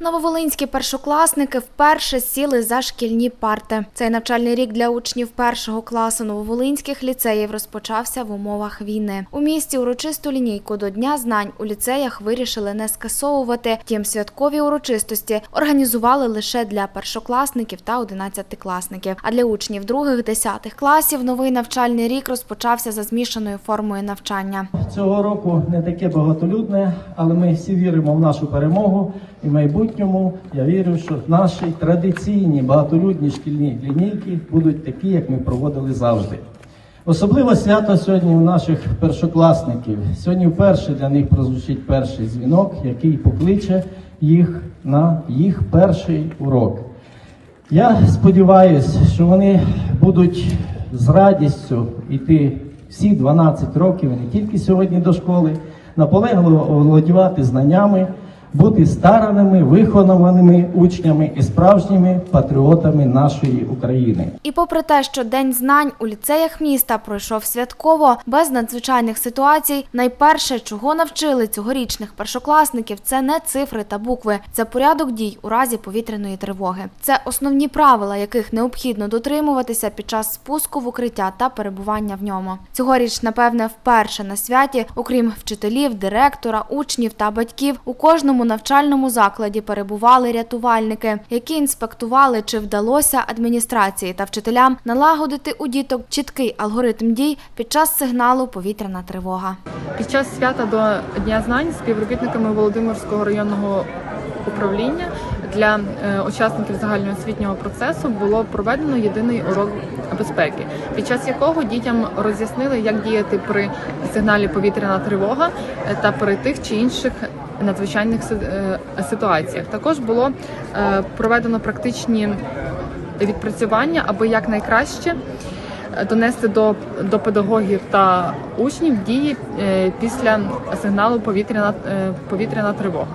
Нововолинські першокласники вперше сіли за шкільні парти. Цей навчальний рік для учнів першого класу нововолинських ліцеїв розпочався в умовах війни. У місті урочисту лінійку до Дня знань у ліцеях вирішили не скасовувати. Втім, святкові урочистості організували лише для першокласників та одинадцятикласників. А для учнів других десятих класів новий навчальний рік розпочався за змішаною формою навчання. Цього року не таке багатолюдне, але ми всі віримо в нашу перемогу. І в майбутньому я вірю, що наші традиційні багатолюдні шкільні лінійки будуть такі, як ми проводили завжди. Особливо свято сьогодні у наших першокласників. Сьогодні вперше для них прозвучить перший дзвінок, який покличе їх на їх перший урок. Я сподіваюся, що вони будуть з радістю йти всі 12 років, не тільки сьогодні до школи, наполегливо володівати знаннями, бути стараними, вихованими учнями і справжніми патріотами нашої України. І попри те, що День знань у ліцеях міста пройшов святково, без надзвичайних ситуацій, найперше, чого навчили цьогорічних першокласників, це не цифри та букви, це порядок дій у разі повітряної тривоги. Це основні правила, яких необхідно дотримуватися під час спуску в укриття та перебування в ньому. Цьогоріч, напевне, вперше на святі, окрім вчителів, директора, учнів та батьків, у кожному навчальному закладі перебували рятувальники, які інспектували, чи вдалося адміністрації та вчителям налагодити у діток чіткий алгоритм дій під час сигналу повітряна тривога. Під час свята до Дня знань співробітниками Володимирського районного управління для е, учасників загальноосвітнього процесу було проведено єдиний урок безпеки, під час якого дітям роз'яснили, як діяти при сигналі повітряна тривога е, та при тих чи інших надзвичайних е, ситуаціях. Також було е, проведено практичні відпрацювання, аби якнайкраще донести до, до педагогів та учнів дії е, після сигналу повітряна, е, повітряна тривога.